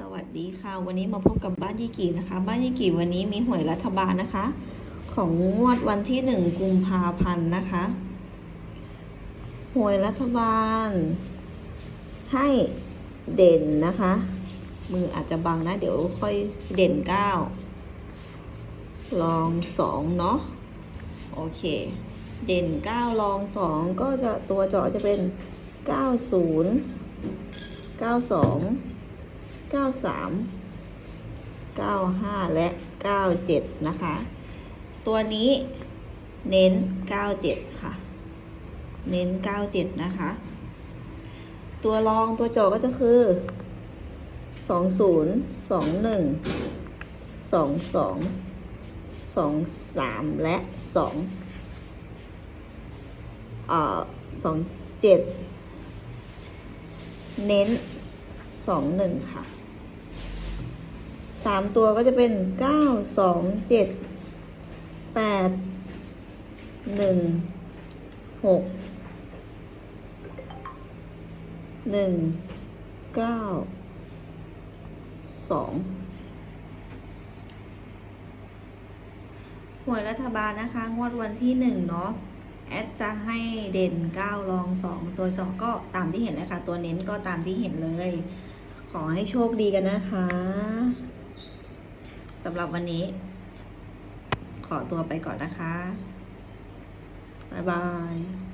สวัสดีค่ะ วันนี้มาพบกับบ้านยี่กีนะคะ บ้านยี่กีวันนี้มีหวยรัฐบาลนะคะ ของงวดวันที่หนึ่งกุมภาพันธ์นะคะหวยรัฐบาล ให้เด่นนะคะ มืออาจจะบังนะ เดี๋ยวค่อยเด่นเก้าลองสองเนาะโอเค เด่นเก้าลองสองก็จะตัวเจาะจะเป็นเก้าศูนย์เก้าสอง เก้าสามเก้าห้าและเก้าเจ็ดนะคะ ตัวนี้เน้นเก้าเจ็ดค่ะ เน้นเก้าเจ็ดนะคะ ตัวรองตัวโจก็จะคือสองศูนย์สองหนึ่งสองสองสองสามและสองเอ่อสองเจ็ดเน้น สองหนึ่งค่ะสามตัวก็จะเป็นเก้าสองเจ็ดแปดหนึ่งหกหนึ่งเก้าสองหวยรัฐบาลนะคะ งวดวันที่หนึ่งเนาะแอดจะให้เด่นเก้ารองสองตัวจอก็ตามที่เห็นเลยค่ะ ตัวเน้นก็ตามที่เห็นเลย ขอให้โชคดีกันนะคะสำหรับวันนี้ ขอตัวไปก่อนนะคะ บ๊ายบาย